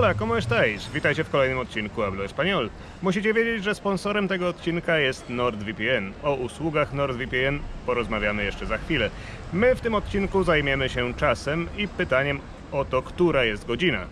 Hola, ¿cómo estáis? Witajcie w kolejnym odcinku Hablo Español. Musicie wiedzieć, że sponsorem tego odcinka jest NordVPN. O usługach NordVPN porozmawiamy jeszcze za chwilę. My w tym odcinku zajmiemy się czasem i pytaniem o to, która jest godzina.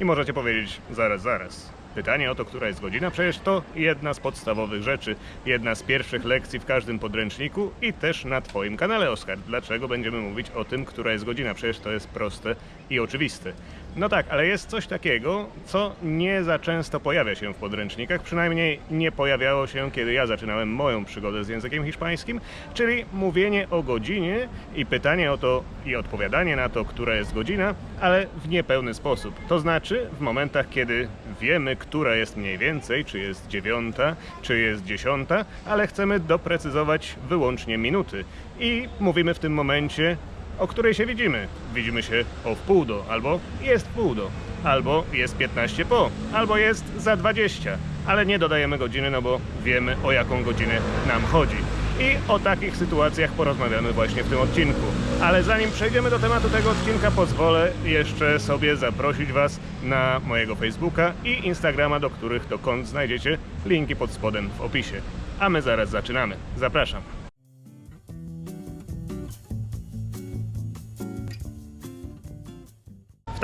I możecie powiedzieć zaraz, zaraz. Pytanie o to, która jest godzina, przecież to jedna z podstawowych rzeczy, jedna z pierwszych lekcji w każdym podręczniku i też na Twoim kanale, Oskar. Dlaczego będziemy mówić o tym, która jest godzina? Przecież to jest proste i oczywiste. No tak, ale jest coś takiego, co nie za często pojawia się w podręcznikach, przynajmniej nie pojawiało się, kiedy ja zaczynałem moją przygodę z językiem hiszpańskim, czyli mówienie o godzinie i pytanie o to i odpowiadanie na to, która jest godzina, ale w niepełny sposób. To znaczy w momentach, kiedy wiemy, która jest mniej więcej, czy jest dziewiąta, czy jest dziesiąta, ale chcemy doprecyzować wyłącznie minuty. I mówimy w tym momencie o której się widzimy. Widzimy się o wpół do, albo jest wpół do, albo jest 15 po, albo jest za 20, ale nie dodajemy godziny, no bo wiemy o jaką godzinę nam chodzi. I o takich sytuacjach porozmawiamy właśnie w tym odcinku. Ale zanim przejdziemy do tematu tego odcinka, pozwolę jeszcze sobie zaprosić Was na mojego Facebooka i Instagrama, do których kont znajdziecie linki pod spodem w opisie. A my zaraz zaczynamy. Zapraszam.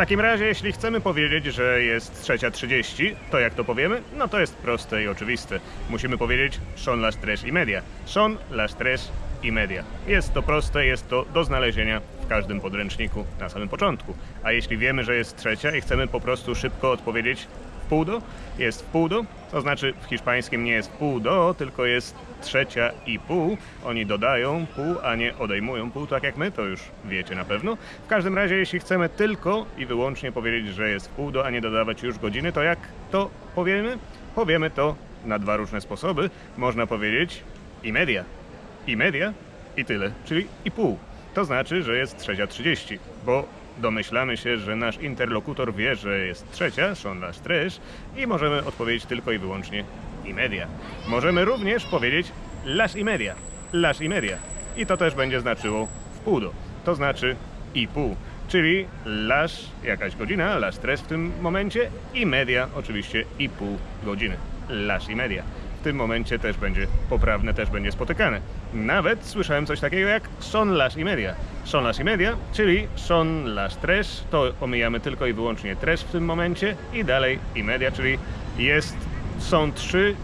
Takim razie, jeśli chcemy powiedzieć, że jest 3.30, to jak to powiemy? No to jest proste i oczywiste. Musimy powiedzieć son las tres media. Son las tres y media. Jest to proste, jest to do znalezienia w każdym podręczniku na samym początku. A jeśli wiemy, że jest trzecia i chcemy po prostu szybko odpowiedzieć w pół do, jest w pół do, to znaczy w hiszpańskim nie jest pół do, tylko jest trzecia i pół. Oni dodają pół, a nie odejmują pół, tak jak my, to już wiecie na pewno. W każdym razie, jeśli chcemy tylko i wyłącznie powiedzieć, że jest pół do, a nie dodawać już godziny, to jak to powiemy? Powiemy to na dwa różne sposoby. Można powiedzieć i media. I media i tyle, czyli i pół. To znaczy, że jest trzecia 30, bo domyślamy się, że nasz interlokutor wie, że jest trzecia, son las tres i możemy odpowiedzieć tylko i wyłącznie i media. Możemy również powiedzieć las i media, las i media i to też będzie znaczyło w pół do, to znaczy i pół, czyli las jakaś godzina, las tres w tym momencie i media oczywiście i pół godziny, las i media. W tym momencie też będzie poprawne, też będzie spotykane. Nawet słyszałem coś takiego jak son las y media. Son las y media, czyli son las tres, to omijamy tylko i wyłącznie tres w tym momencie i dalej y media, czyli jest, są trzy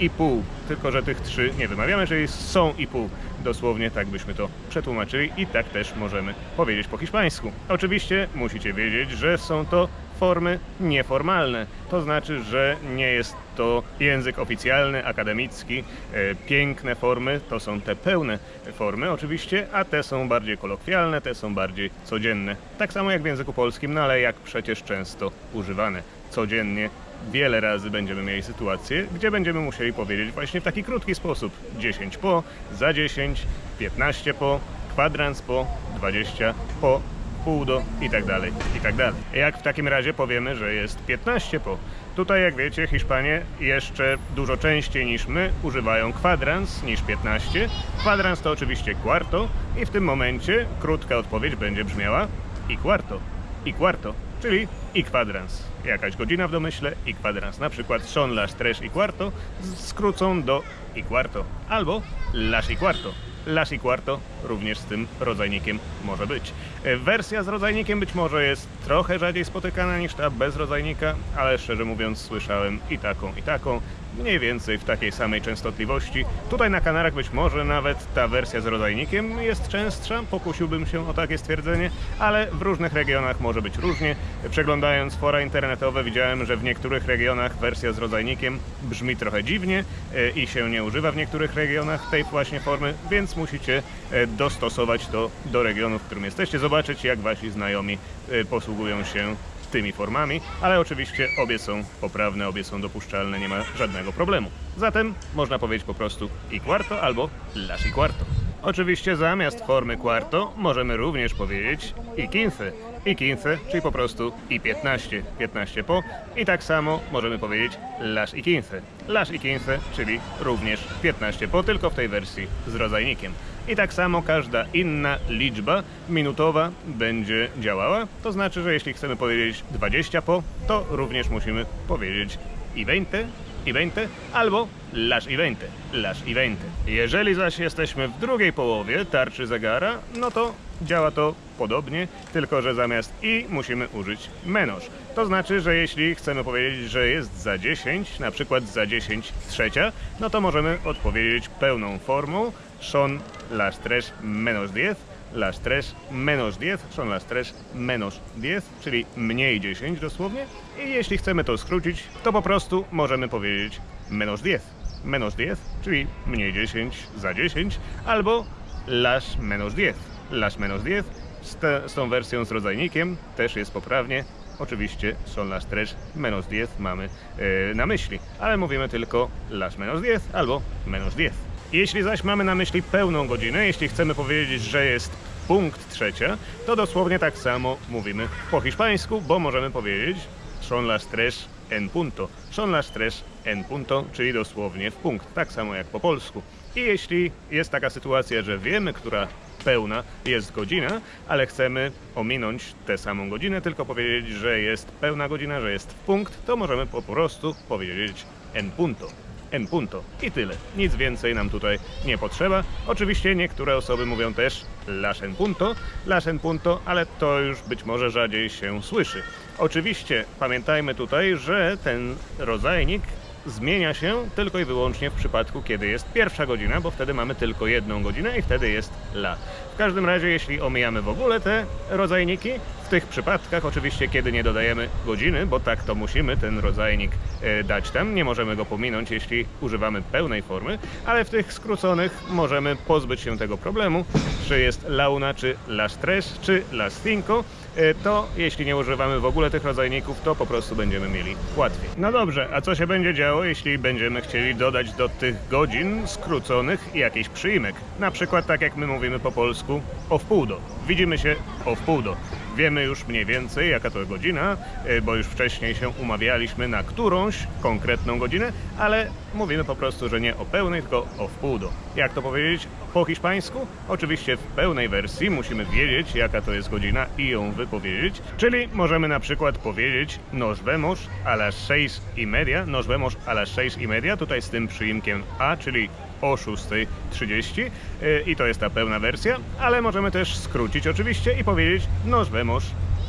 i pół, tylko że tych trzy nie wymawiamy, czyli są i pół. Dosłownie tak byśmy to przetłumaczyli i tak też możemy powiedzieć po hiszpańsku. Oczywiście musicie wiedzieć, że są to formy nieformalne. To znaczy, że nie jest to język oficjalny, akademicki. E, Piękne formy to są te pełne formy oczywiście, a te są bardziej kolokwialne, te są bardziej codzienne. Tak samo jak w języku polskim, no ale jak przecież często używane codziennie. Wiele razy będziemy mieli sytuację, gdzie będziemy musieli powiedzieć właśnie w taki krótki sposób 10 po, za 10, 15 po, kwadrans po, 20 po, pół do i tak dalej, i tak dalej. Jak w takim razie powiemy, że jest 15 po? Tutaj, jak wiecie, Hiszpanie jeszcze dużo częściej niż my używają kwadrans niż 15. Kwadrans to oczywiście quarto i w tym momencie krótka odpowiedź będzie brzmiała i quarto, i quarto, czyli i kwadrans. Jakaś godzina w domyśle i kwadrans. Na przykład son las tres y cuarto skrócą do i quarto albo las y cuarto. Las y cuarto również z tym rodzajnikiem może być. E, Wersja z rodzajnikiem być może jest trochę rzadziej spotykana niż ta bez rodzajnika, ale szczerze mówiąc słyszałem i taką, i taką, mniej więcej w takiej samej częstotliwości. Tutaj na Kanarach być może nawet ta wersja z rodzajnikiem jest częstsza, pokusiłbym się o takie stwierdzenie, ale w różnych regionach może być różnie. Przeglądając fora internetowe widziałem, że w niektórych regionach wersja z rodzajnikiem brzmi trochę dziwnie e, i się nie używa w niektórych regionach tej właśnie formy, więc musicie e, dostosować to do regionu, w którym jesteście, zobaczyć jak wasi znajomi e, posługują się tymi formami, ale oczywiście obie są poprawne, obie są dopuszczalne, nie ma żadnego problemu. Zatem można powiedzieć po prostu i quarto albo las y quarto. Oczywiście zamiast formy quarto możemy również powiedzieć i quince. I quince, czyli po prostu i 15, 15 po. I tak samo możemy powiedzieć las y quince. Las y quince, czyli również 15 po, tylko w tej wersji z rodzajnikiem. I tak samo każda inna liczba minutowa będzie działała. To znaczy, że jeśli chcemy powiedzieć 20 po, to również musimy powiedzieć i 20, i 20 albo las i 20, las i 20. Jeżeli zaś jesteśmy w drugiej połowie tarczy zegara, no to działa to podobnie, tylko że zamiast i musimy użyć menoż. To znaczy, że jeśli chcemy powiedzieć, że jest za 10, na przykład za 10 trzecia, no to możemy odpowiedzieć pełną formą son las tres menos 10, las tres menos 10, son las tres menos 10, czyli mniej 10 dosłownie. I jeśli chcemy to skrócić, to po prostu możemy powiedzieć menos 10, menos 10, czyli mniej 10 za 10, albo las menos 10, las menos 10. Z, te, z tą wersją z rodzajnikiem też jest poprawnie. Oczywiście son las tres menos 10 mamy e, na myśli, ale mówimy tylko las menos 10 albo menos 10. Jeśli zaś mamy na myśli pełną godzinę, jeśli chcemy powiedzieć, że jest punkt trzecia, to dosłownie tak samo mówimy po hiszpańsku, bo możemy powiedzieć son las tres en punto. Son las tres en punto, czyli dosłownie w punkt, tak samo jak po polsku. I jeśli jest taka sytuacja, że wiemy, która pełna jest godzina, ale chcemy ominąć tę samą godzinę, tylko powiedzieć, że jest pełna godzina, że jest punkt, to możemy po prostu powiedzieć en punto. En punto. I tyle. Nic więcej nam tutaj nie potrzeba. Oczywiście niektóre osoby mówią też las en punto, las en punto, ale to już być może rzadziej się słyszy. Oczywiście pamiętajmy tutaj, że ten rodzajnik zmienia się tylko i wyłącznie w przypadku, kiedy jest pierwsza godzina, bo wtedy mamy tylko jedną godzinę i wtedy jest la. W każdym razie, jeśli omijamy w ogóle te rodzajniki, w tych przypadkach oczywiście, kiedy nie dodajemy godziny, bo tak to musimy ten rodzajnik e, dać tam, nie możemy go pominąć, jeśli używamy pełnej formy, ale w tych skróconych możemy pozbyć się tego problemu, czy jest launa, czy las tres, czy las cinco, e, to jeśli nie używamy w ogóle tych rodzajników, to po prostu będziemy mieli łatwiej. No dobrze, a co się będzie działo, jeśli będziemy chcieli dodać do tych godzin skróconych jakiś przyimek? Na przykład tak jak my mówimy po polsku, o wpół do. Widzimy się o wpół do. Wiemy już mniej więcej, jaka to godzina, e, bo już wcześniej się umawialiśmy na którąś konkretną godzinę, ale mówimy po prostu, że nie o pełnej, tylko o wpół do. Jak to powiedzieć po hiszpańsku? Oczywiście w pełnej wersji musimy wiedzieć, jaka to jest godzina i ją wypowiedzieć, czyli możemy na przykład powiedzieć nos vemos a las seis y media, nos vemos a las seis y media, tutaj z tym przyimkiem a, czyli o 6.30 e, i to jest ta pełna wersja, ale możemy też skrócić oczywiście i powiedzieć nos vemos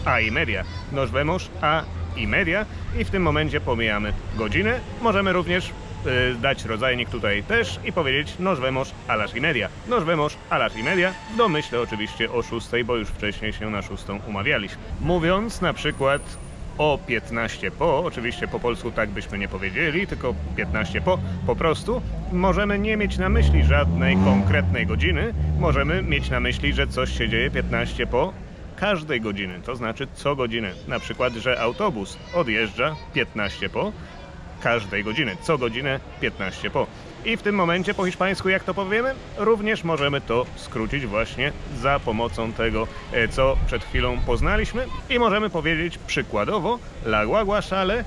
a y media. Nos vemos a y media i w tym momencie pomijamy godzinę. Możemy również e, dać rodzajnik tutaj też i powiedzieć nos vemos a las y media. Nos vemos a las y media w domyśle oczywiście o 6, bo już wcześniej się na 6 umawialiśmy. Mówiąc na przykład o 15 po, oczywiście po polsku tak byśmy nie powiedzieli, tylko 15 po, po prostu, możemy nie mieć na myśli żadnej konkretnej godziny, możemy mieć na myśli, że coś się dzieje 15 po każdej godziny, to znaczy co godzinę. Na przykład, że autobus odjeżdża 15 po każdej godziny, co godzinę 15 po. I w tym momencie po hiszpańsku, jak to powiemy, również możemy to skrócić właśnie za pomocą tego, e, co przed chwilą poznaliśmy. I możemy powiedzieć przykładowo la guagua sale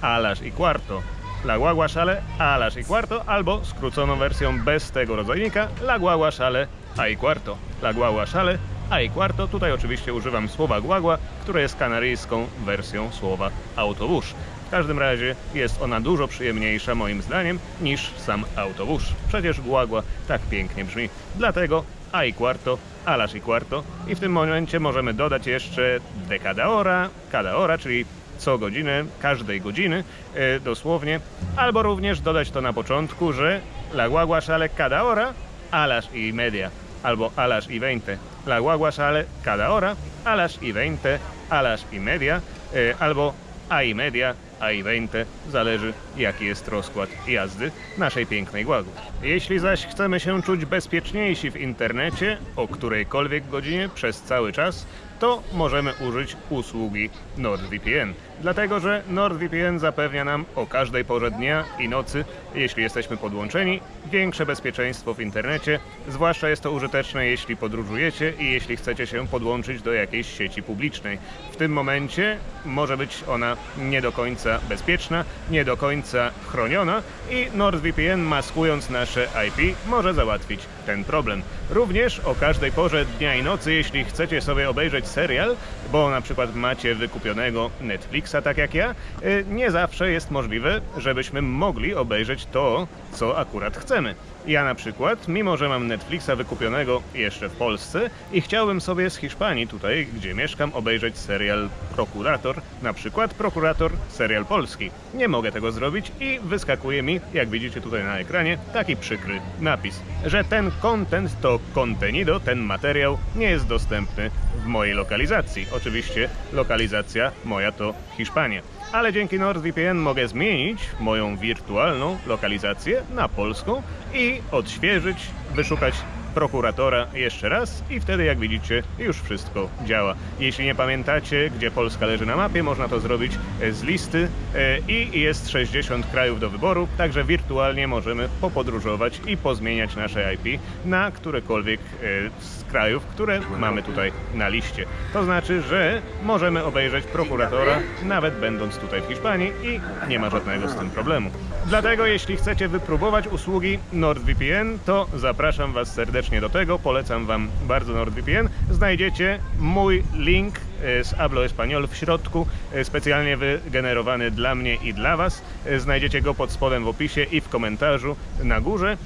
a las y cuarto. La guagua sale a las y cuarto, albo skróconą wersją bez tego rodzajnika la guagua sale a y cuarto. La guagua sale a y cuarto. Tutaj oczywiście używam słowa guagua, które jest kanaryjską wersją słowa autobus. Każdym razie jest ona dużo przyjemniejsza moim zdaniem niż sam autobus. Przecież guagua tak pięknie brzmi. Dlatego a y cuarto, a las y cuarto i w tym momencie możemy dodać jeszcze de cada hora, cada hora, czyli co godzinę, każdej godziny e, dosłownie, albo również dodać to na początku, że la guagua sale cada hora a las y media, albo a las y veinte. La guagua sale cada hora a las y veinte, a las y media, e, albo a y media, a y veinte, zależy jaki jest rozkład jazdy naszej pięknej guagły. Jeśli zaś chcemy się czuć bezpieczniejsi w internecie o którejkolwiek godzinie przez cały czas, to możemy użyć usługi NordVPN. Dlatego, że NordVPN zapewnia nam o każdej porze dnia i nocy, jeśli jesteśmy podłączeni, większe bezpieczeństwo w internecie. Zwłaszcza jest to użyteczne, jeśli podróżujecie i jeśli chcecie się podłączyć do jakiejś sieci publicznej. W tym momencie może być ona nie do końca bezpieczna, nie do końca chroniona i NordVPN maskując nasze IP może załatwić ten problem. Również o każdej porze dnia i nocy, jeśli chcecie sobie obejrzeć serial, bo na przykład macie wykupionego Netflixa, tak jak ja, y, nie zawsze jest możliwe, żebyśmy mogli obejrzeć to, co akurat chcemy. Ja na przykład, mimo że mam Netflixa wykupionego jeszcze w Polsce i chciałbym sobie z Hiszpanii, tutaj gdzie mieszkam, obejrzeć serial Prokurator, na przykład Prokurator serial polski. Nie mogę tego zrobić i wyskakuje mi, jak widzicie tutaj na ekranie, taki przykry napis, że ten content to contenido, ten materiał nie jest dostępny w mojej lokalizacji. Oczywiście lokalizacja moja to Hiszpania ale dzięki NordVPN mogę zmienić moją wirtualną lokalizację na polską i odświeżyć, wyszukać prokuratora jeszcze raz i wtedy jak widzicie już wszystko działa. Jeśli nie pamiętacie gdzie Polska leży na mapie, można to zrobić e, z listy e, i jest 60 krajów do wyboru, także wirtualnie możemy popodróżować i pozmieniać nasze IP na którekolwiek e, z krajów, które mamy tutaj na liście. To znaczy, że możemy obejrzeć prokuratora nawet będąc tutaj w Hiszpanii i nie ma żadnego z tym problemu. Dlatego jeśli chcecie wypróbować usługi NordVPN, to zapraszam Was serdecznie do tego, polecam Wam bardzo NordVPN. Znajdziecie mój link e, z Hablo Español w środku, e, specjalnie wygenerowany dla mnie i dla Was. E, Znajdziecie go pod spodem w opisie i w komentarzu na górze.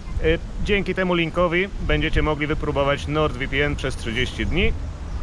Dzięki temu linkowi będziecie mogli wypróbować NordVPN przez 30 dni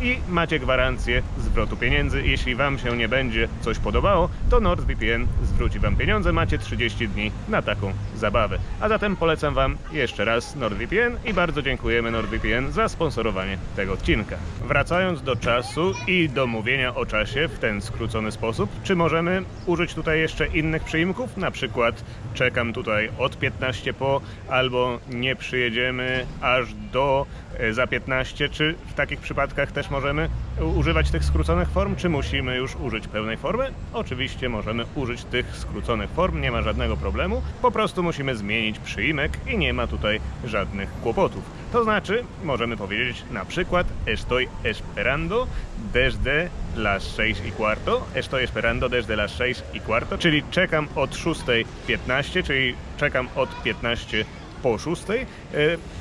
i macie gwarancję zwrotu pieniędzy. Jeśli Wam się nie będzie coś podobało, to NordVPN zwróci Wam pieniądze. Macie 30 dni na taką zabawę. A zatem polecam Wam jeszcze raz NordVPN i bardzo dziękujemy NordVPN za sponsorowanie tego odcinka. Wracając do czasu i do mówienia o czasie w ten skrócony sposób, czy możemy użyć tutaj jeszcze innych przyimków? Na przykład czekam tutaj od 15 po, albo nie przyjedziemy aż do za 15, czy w takich przypadkach też możemy używać tych skróconych form, czy musimy już użyć pełnej formy? Oczywiście możemy użyć tych skróconych form, nie ma żadnego problemu. Po prostu musimy zmienić przyimek i nie ma tutaj żadnych kłopotów. To znaczy, możemy powiedzieć na przykład Estoy esperando desde las 6 y cuarto. Estoy esperando desde las 6 y cuarto, czyli czekam od 6.15, czyli czekam od 15 po szóstej, e,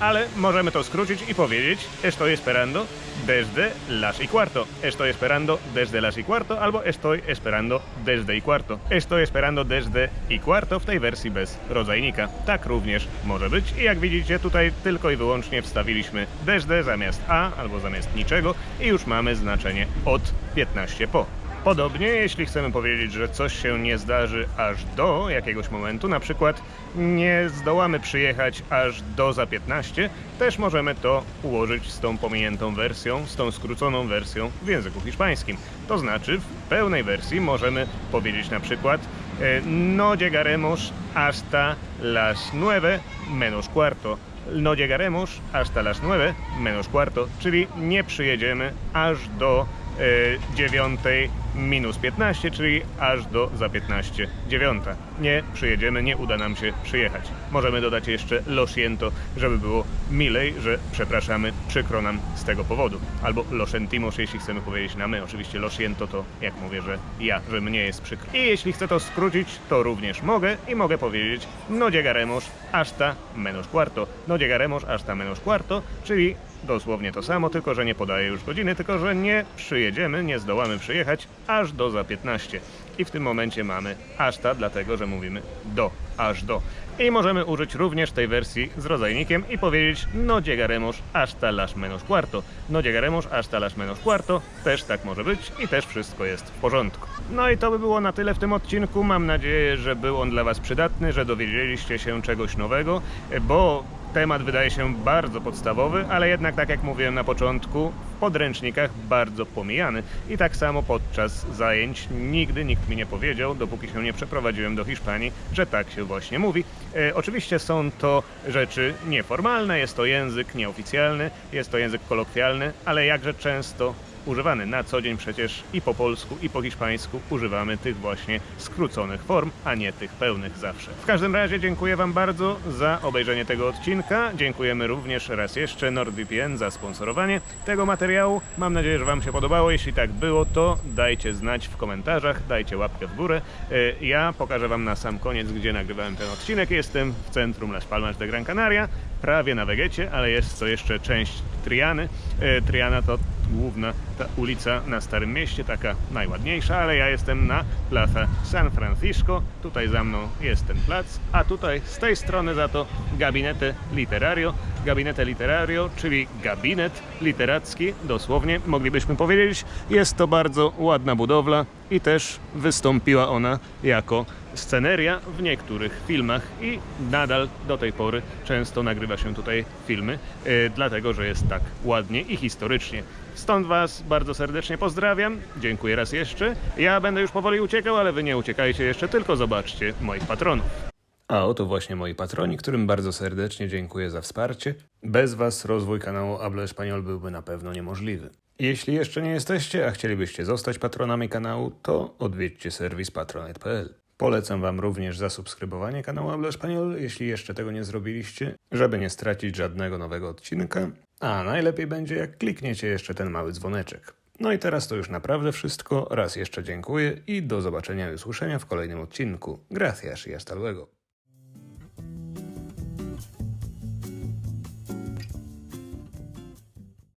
ale możemy to skrócić i powiedzieć estoy esperando desde las y cuarto, estoy esperando desde las y cuarto albo estoy esperando desde y cuarto. Estoy esperando desde y cuarto w tej wersji bez rodzajnika. Tak również może być i jak widzicie tutaj tylko i wyłącznie wstawiliśmy desde zamiast a albo zamiast niczego i już mamy znaczenie od 15 po. Podobnie, jeśli chcemy powiedzieć, że coś się nie zdarzy aż do jakiegoś momentu, na przykład nie zdołamy przyjechać aż do za 15, też możemy to ułożyć z tą pominiętą wersją, z tą skróconą wersją w języku hiszpańskim. To znaczy w pełnej wersji możemy powiedzieć na przykład e, no llegaremos hasta las 9 menos cuarto no llegaremos hasta las 9 menos cuarto, czyli nie przyjedziemy aż do e, 9 minus 15, czyli aż do za 15 dziewiąta. Nie przyjedziemy, nie uda nam się przyjechać. Możemy dodać jeszcze lo siento, żeby było milej, że przepraszamy, przykro nam z tego powodu. Albo lo sentimos, jeśli chcemy powiedzieć na my. Oczywiście lo siento to, jak mówię, że ja, że mnie jest przykro. I jeśli chcę to skrócić, to również mogę i mogę powiedzieć no llegaremos hasta menos cuarto. No llegaremos hasta menos cuarto, czyli dosłownie to samo, tylko że nie podaję już godziny, tylko że nie przyjedziemy, nie zdołamy przyjechać aż do za 15. I w tym momencie mamy aż ta, dlatego że mówimy do, aż do. I możemy użyć również tej wersji z rodzajnikiem i powiedzieć no llegaremos hasta las menos cuarto. No llegaremos hasta las menos cuarto. Też tak może być i też wszystko jest w porządku. No i to by było na tyle w tym odcinku. Mam nadzieję, że był on dla Was przydatny, że dowiedzieliście się czegoś nowego, bo Temat wydaje się bardzo podstawowy, ale jednak, tak jak mówiłem na początku, w podręcznikach bardzo pomijany. I tak samo podczas zajęć nigdy nikt mi nie powiedział, dopóki się nie przeprowadziłem do Hiszpanii, że tak się właśnie mówi. E, oczywiście są to rzeczy nieformalne, jest to język nieoficjalny, jest to język kolokwialny, ale jakże często używany. Na co dzień przecież i po polsku, i po hiszpańsku używamy tych właśnie skróconych form, a nie tych pełnych zawsze. W każdym razie dziękuję Wam bardzo za obejrzenie tego odcinka. Dziękujemy również raz jeszcze NordVPN za sponsorowanie tego materiału. Mam nadzieję, że Wam się podobało. Jeśli tak było, to dajcie znać w komentarzach, dajcie łapkę w górę. E, Ja pokażę Wam na sam koniec, gdzie nagrywałem ten odcinek. Jestem w centrum Las Palmas de Gran Canaria, prawie na Wegecie, ale jest to jeszcze część Triany. E, Triana to główna ta ulica na Starym Mieście, taka najładniejsza, ale ja jestem na Plaza San Francisco. Tutaj za mną jest ten plac, a tutaj z tej strony za to Gabinete Literario. Gabinete Literario, czyli gabinet literacki, dosłownie moglibyśmy powiedzieć. Jest to bardzo ładna budowla i też wystąpiła ona jako sceneria w niektórych filmach i nadal do tej pory często nagrywa się tutaj filmy, e, dlatego że jest tak ładnie i historycznie. Stąd Was bardzo serdecznie pozdrawiam. Dziękuję raz jeszcze. Ja będę już powoli uciekał, ale Wy nie uciekajcie jeszcze, tylko zobaczcie moich patronów. A oto właśnie moi patroni, którym bardzo serdecznie dziękuję za wsparcie. Bez Was rozwój kanału Hablo Español byłby na pewno niemożliwy. Jeśli jeszcze nie jesteście, a chcielibyście zostać patronami kanału, to odwiedźcie serwis patronet.pl. Polecam Wam również zasubskrybowanie kanału Hablo Español, jeśli jeszcze tego nie zrobiliście, żeby nie stracić żadnego nowego odcinka. A najlepiej będzie, jak klikniecie jeszcze ten mały dzwoneczek. No i teraz to już naprawdę wszystko. Raz jeszcze dziękuję i do zobaczenia i usłyszenia w kolejnym odcinku. Gracias i hasta luego.